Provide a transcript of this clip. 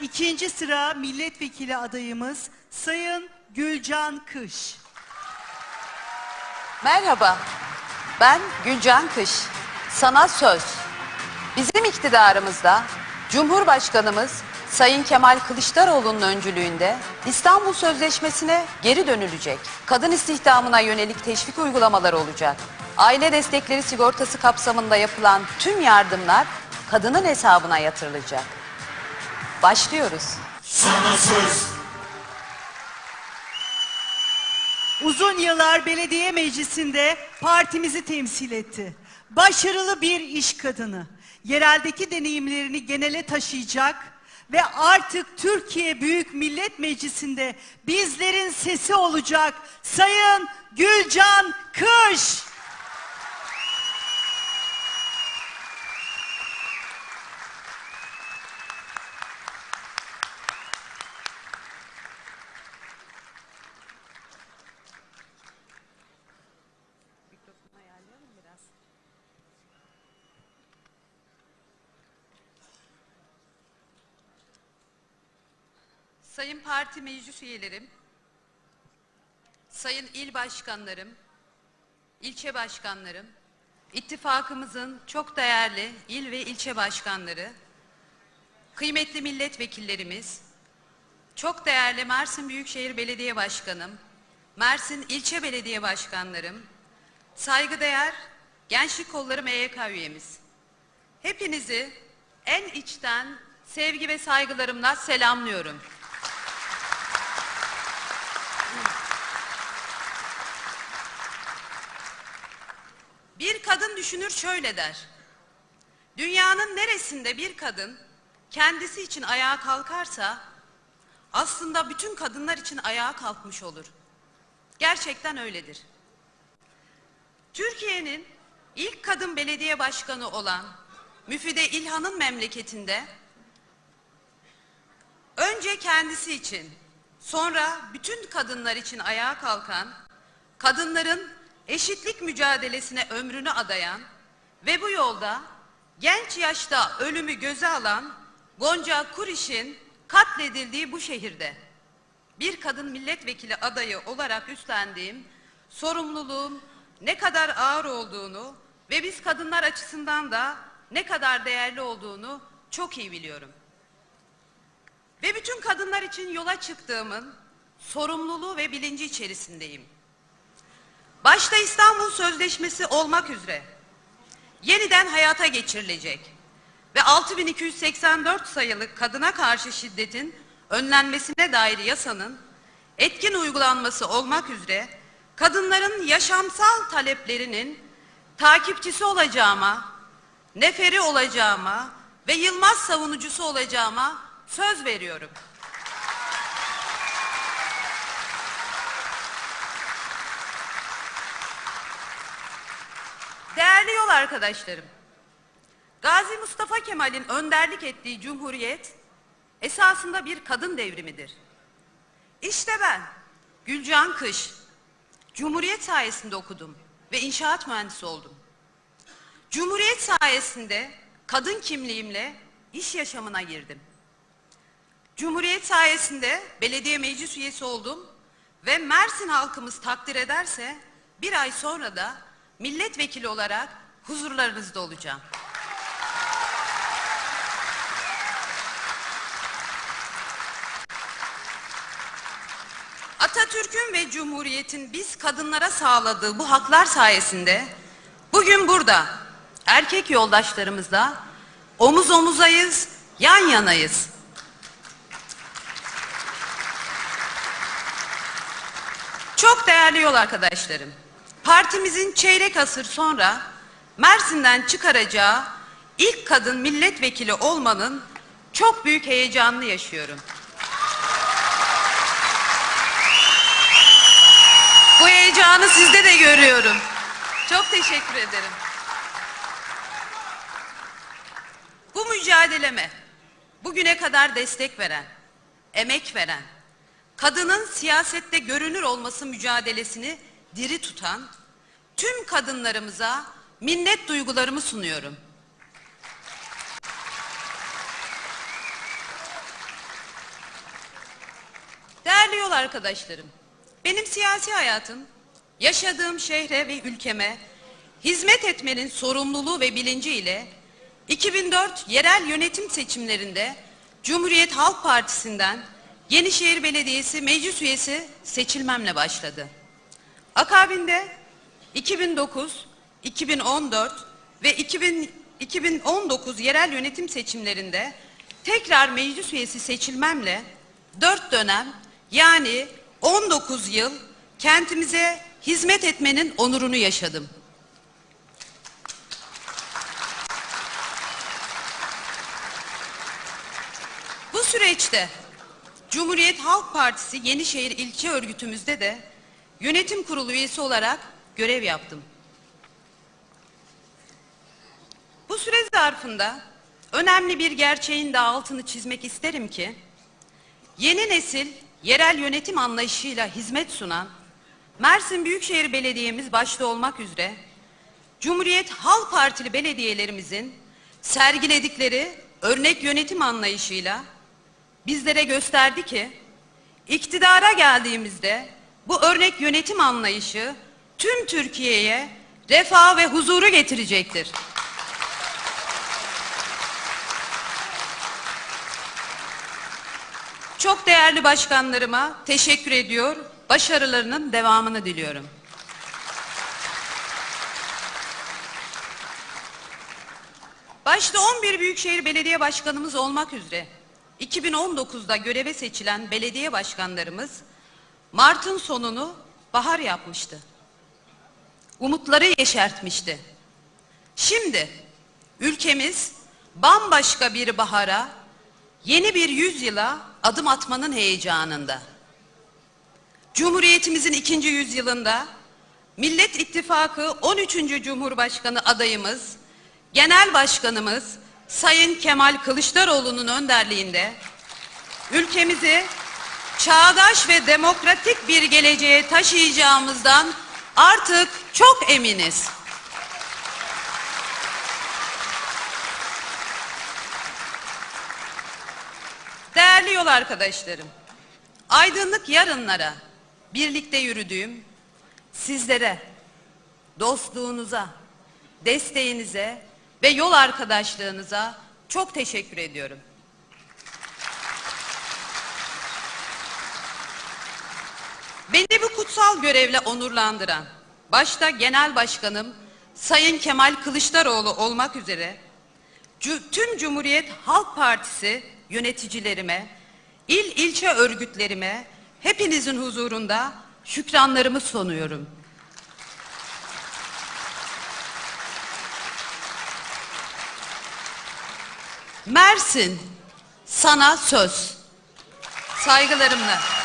İkinci sıra milletvekili adayımız Sayın Gülcan Kış. Merhaba, ben Gülcan Kış. Sana söz. Bizim iktidarımızda Cumhurbaşkanımız Sayın Kemal Kılıçdaroğlu'nun öncülüğünde İstanbul Sözleşmesi'ne geri dönülecek. Kadın istihdamına yönelik teşvik uygulamaları olacak. Aile destekleri sigortası kapsamında yapılan tüm yardımlar kadının hesabına yatırılacak. Başlıyoruz. Sana söz, Uzun yıllar belediye meclisinde partimizi temsil etti. Başarılı bir iş kadını. Yereldeki deneyimlerini genele taşıyacak ve artık Türkiye Büyük Millet Meclisi'nde bizlerin sesi olacak Sayın Gülcan Kış. Sayın parti meclis üyelerim, sayın il başkanlarım, ilçe başkanlarım, ittifakımızın çok değerli il ve ilçe başkanları, kıymetli milletvekillerimiz, çok değerli Mersin Büyükşehir Belediye Başkanım, Mersin İlçe Belediye Başkanlarım, saygıdeğer Gençlik Kolları MYK üyemiz. Hepinizi en içten sevgi ve saygılarımla selamlıyorum. Düşünür şöyle der. Dünyanın neresinde bir kadın kendisi için ayağa kalkarsa aslında bütün kadınlar için ayağa kalkmış olur. Gerçekten öyledir. Türkiye'nin ilk kadın belediye başkanı olan Müfide İlhan'ın memleketinde önce kendisi için sonra bütün kadınlar için ayağa kalkan, kadınların eşitlik mücadelesine ömrünü adayan ve bu yolda genç yaşta ölümü göze alan Gonca Kuriş'in katledildiği bu şehirde bir kadın milletvekili adayı olarak üstlendiğim sorumluluğun ne kadar ağır olduğunu ve biz kadınlar açısından da ne kadar değerli olduğunu çok iyi biliyorum. Ve bütün kadınlar için yola çıktığımın sorumluluğu ve bilinci içerisindeyim. Başta İstanbul Sözleşmesi olmak üzere yeniden hayata geçirilecek ve 6284 sayılı kadına karşı şiddetin önlenmesine dair yasanın etkin uygulanması olmak üzere kadınların yaşamsal taleplerinin takipçisi olacağıma, neferi olacağıma ve yılmaz savunucusu olacağıma söz veriyorum. Değerli yol arkadaşlarım, Gazi Mustafa Kemal'in önderlik ettiği cumhuriyet esasında bir kadın devrimidir. İşte ben Gülcan Kış, Cumhuriyet sayesinde okudum ve inşaat mühendisi oldum. Cumhuriyet sayesinde kadın kimliğimle iş yaşamına girdim. Cumhuriyet sayesinde belediye meclis üyesi oldum ve Mersin halkımız takdir ederse bir ay sonra da milletvekili olarak huzurlarınızda olacağım. Atatürk'ün ve Cumhuriyet'in biz kadınlara sağladığı bu haklar sayesinde bugün burada erkek yoldaşlarımızla omuz omuzayız, yan yanayız. Çok değerli yol arkadaşlarım. Partimizin çeyrek asır sonra Mersin'den çıkaracağı ilk kadın milletvekili olmanın çok büyük heyecanını yaşıyorum. Bu heyecanı sizde de görüyorum. Çok teşekkür ederim. Bu mücadeleme bugüne kadar destek veren, emek veren, kadının siyasette görünür olması mücadelesini diri tutan tüm kadınlarımıza minnet duygularımı sunuyorum. Değerli yol arkadaşlarım, benim siyasi hayatım, yaşadığım şehre ve ülkeme hizmet etmenin sorumluluğu ve bilinciyle 2004 yerel yönetim seçimlerinde Cumhuriyet Halk Partisi'nden Yenişehir Belediyesi meclis üyesi seçilmemle başladı. Akabinde 2009, 2014 ve 2000, 2019 yerel yönetim seçimlerinde tekrar meclis üyesi seçilmemle 4 dönem yani 19 yıl kentimize hizmet etmenin onurunu yaşadım. Bu süreçte Cumhuriyet Halk Partisi Yenişehir İlçe Örgütümüzde de yönetim kurulu üyesi olarak görev yaptım. Bu süre zarfında önemli bir gerçeğin de altını çizmek isterim ki yeni nesil yerel yönetim anlayışıyla hizmet sunan Mersin Büyükşehir Belediye'miz başta olmak üzere Cumhuriyet Halk Partili belediyelerimizin sergiledikleri örnek yönetim anlayışıyla bizlere gösterdi ki iktidara geldiğimizde bu örnek yönetim anlayışı tüm Türkiye'ye refah ve huzuru getirecektir. Çok değerli başkanlarıma teşekkür ediyor, başarılarının devamını diliyorum. Başta 11 Büyükşehir Belediye Başkanımız olmak üzere 2019'da göreve seçilen belediye başkanlarımız Mart'ın sonunu bahar yapmıştı. Umutları yeşertmişti. Şimdi ülkemiz bambaşka bir bahara, yeni bir yüzyıla adım atmanın heyecanında. Cumhuriyetimizin ikinci yüzyılında Millet İttifakı 13. Cumhurbaşkanı adayımız, Genel Başkanımız Sayın Kemal Kılıçdaroğlu'nun önderliğinde ülkemizi çağdaş ve demokratik bir geleceğe taşıyacağımızdan artık çok eminiz. Değerli yol arkadaşlarım, aydınlık yarınlara birlikte yürüdüğüm sizlere, dostluğunuza, desteğinize ve yol arkadaşlığınıza çok teşekkür ediyorum. Beni bu kutsal görevle onurlandıran, başta Genel Başkanım Sayın Kemal Kılıçdaroğlu olmak üzere tüm Cumhuriyet Halk Partisi yöneticilerime, il ilçe örgütlerime hepinizin huzurunda şükranlarımı sunuyorum. Mersin sana söz. Saygılarımla.